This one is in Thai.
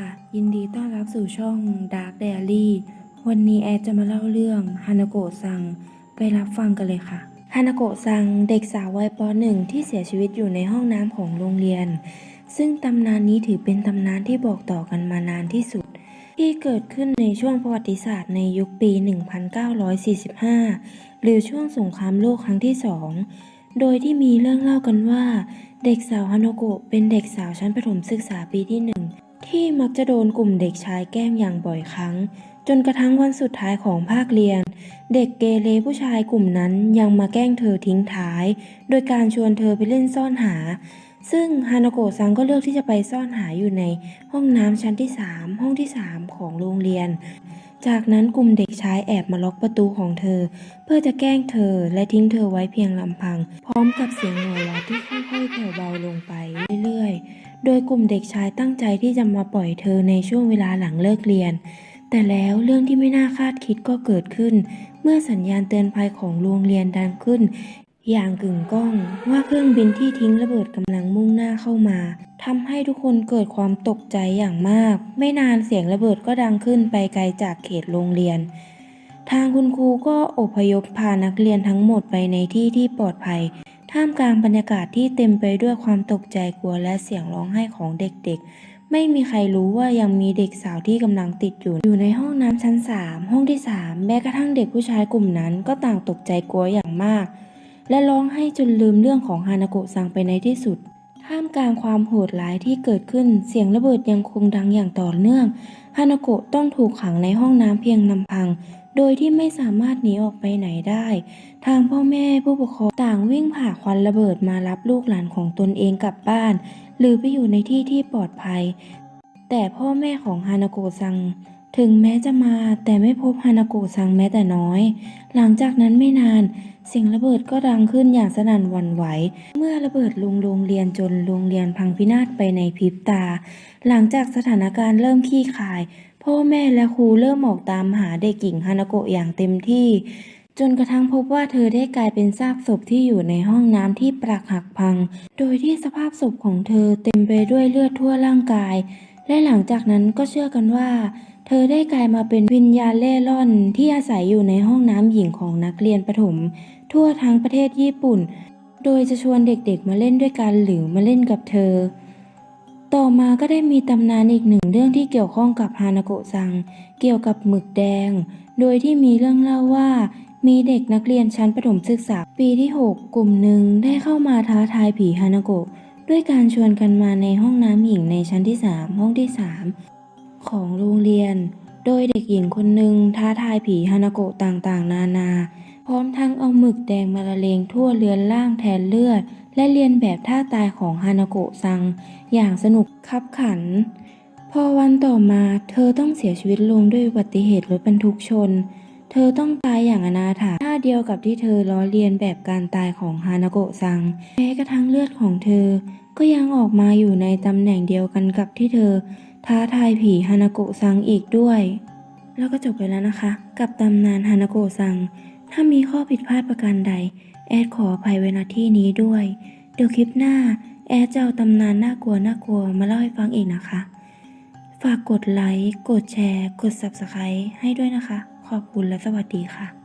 ค่ะยินดีต้อนรับสู่ช่อง Dark Diary วันนี้แอดจะมาเล่าเรื่องฮานาโกะซัง ไปรับฟังกันเลยค่ะฮานาโกะซังเด็กสาววัยป .1 ที่เสียชีวิตอยู่ในห้องน้ำของโรงเรียน ซึ่งตำนานนี้ถือเป็นตำนานที่บอกต่อกันมานานที่สุด ที่เกิดขึ้นในช่วงประวัติศาสตร์ในยุคปี 1945 หรือช่วงสงครามโลกครั้งที่สอง โดยที่มีเรื่องเล่ากันว่า เด็กสาวฮานาโกะเป็นเด็กสาวชั้นประถมศึกษาปีที่หนึ่งที่มักจะโดนกลุ่มเด็กชายแกล้งอย่างบ่อยครั้ง จนกระทั่งวันสุดท้ายของภาคเรียน เด็กเกเรผู้ชายกลุ่มนั้นยังมาแกล้งเธอทิ้งท้าย โดยการชวนเธอไปเล่นซ่อนหา ซึ่งฮานาโกะซังก็เลือกที่จะไปซ่อนหาอยู่ในห้องน้ำชั้นที่ 3 ห้องที่ 3 ของโรงเรียน จากนั้นกลุ่มเด็กชายแอบมาล็อกประตูของเธอ เพื่อจะแกล้งเธอและทิ้งเธอไว้เพียงลำพัง พร้อมกับเสียงหัวเราะที่ค่อยๆแผ่วเบาลงไปเรื่อยๆ โดยกลุ่มเด็กชายตั้งใจที่จะมาปล่อยเธอในช่วงเวลาหลังเลิกเรียน แต่แล้วเรื่องที่ไม่น่าคาดคิดก็เกิดขึ้น เมื่อสัญญาณเตือนภัยของโรงเรียนดังขึ้น อย่างกึ่งก้องว่าเครื่องบินที่ทิ้งระเบิดกำลังมุ่งหน้าเข้ามาทำให้ทุกคนเกิดความตกใจอย่างมาก ไม่นานเสียงระเบิดก็ดังขึ้นไปไกลจากเขตโรงเรียน ทางคุณครูก็อพยพพานักเรียนทั้งหมดไปในที่ที่ปลอดภัย ท่ามกลางบรรยากาศที่เต็มไปด้วยความตกใจกลัวและเสียงร้องไห้ของเด็กๆ ไม่มีใครรู้ว่ายังมีเด็กสาวที่กำลังติดอยู่ อยู่ในห้องน้ำชั้น 3 ห้องที่ 3 แม้กระทั่งเด็กผู้ชายกลุ่มนั้นก็ต่างตกใจกลัวอย่างมาก และร้องไห้จนลืมเรื่องของฮานาโกะซังไปในที่สุด ท่ามกลางความโหดร้ายที่เกิดขึ้นเสียงระเบิดยังคงดังอย่างต่อเนื่อง ฮานาโกะต้องถูกขังในห้องน้ำเพียงลำพัง โดยที่ไม่สามารถหนีออกไปไหนได้ ทางพ่อแม่ผู้ปกครองต่างวิ่งผ่าควันระเบิดมารับลูกหลานของตนเองกลับบ้าน หรือไปอยู่ในที่ที่ปลอดภัย แต่พ่อแม่ของฮานาโกะซัง ถึงแม้จะมาแต่ไม่พบฮานาโกะซังแม้แต่น้อย หลังจากนั้นไม่นานเสียงระเบิดก็ดังขึ้นอย่างสนั่นหวั่นไหว เมื่อระเบิดลงโรงเรียนจนโรงเรียนพังพินาศไปในพริบตา หลังจากสถานการณ์เริ่มขี้คาย พ่อแม่และครูเริ่มออกตามหาเด็กหญิงฮานาโกะอย่างเต็มที่ จนกระทั่งพบว่าเธอได้กลายเป็นซากศพที่อยู่ในห้องน้ำที่ปรักหักพัง โดยที่สภาพศพของเธอเต็มไปด้วยเลือดทั่วร่างกาย และหลังจากนั้นก็เชื่อกันว่า เธอได้กลายมาเป็นวิญญาณเล่ร่อนที่อาศัยอยู่ในห้องน้ำหญิงของนักเรียนประถม ทั่วทั้งประเทศญี่ปุ่น โดยจะชวนเด็กๆมาเล่นด้วยกันหรือมาเล่นกับเธอ ต่อมาก็ได้มีตำนานอีกหนึ่งเรื่องที่เกี่ยวข้องกับฮานาโกะซัง เกี่ยวกับหมึกแดง โดยที่มีเรื่องเล่าว่ามีเด็กนักเรียนชั้นประถมศึกษาปีที่ 6 กลุ่มหนึ่งได้เข้ามาท้าทายผีฮานาโกะ ด้วยการชวนกันมาในห้องน้ำหญิงในชั้นที่3ห้องที่3ของโรงเรียน โดยเด็กหญิงคนหนึ่งท้าทายผีฮานาโกะต่างๆ นานา พร้อมทั้งเอาหมึกแดงมาละเลงทั่วเรือนล่างแทนเลือด และเรียนแบบท่าตายของฮานาโกะซัง อย่างสนุกคับขัน พอวันต่อมาเธอต้องเสียชีวิตลงด้วยอุบัติเหตุรถบรรทุกชน เธอต้องตายอย่างอนาถาท่าเดียวกับที่เธอล้อเลียนแบบการตายของฮานาโกะซัง แม้กระทั่งเลือดของเธอ ก็ยังออกมาอยู่ในตำแหน่งเดียวกันกับที่เธอ ท้าทายผีฮานาโกะซังอีกด้วย แล้วก็จบไปแล้วนะคะ กับตำนานฮานาโกะซัง ถ้ามีข้อผิดพลาดประการใด แอดขออภัยไว้ณที่นี้ด้วย เดี๋ยวคลิปหน้า แอดจะเอาตำนานน่ากลัวน่ากลัวมาเล่าให้ฟังอีกนะคะ ฝากกดไลค์ กดแชร์ กด Subscribe ให้ด้วยนะคะ ขอบคุณและสวัสดีค่ะ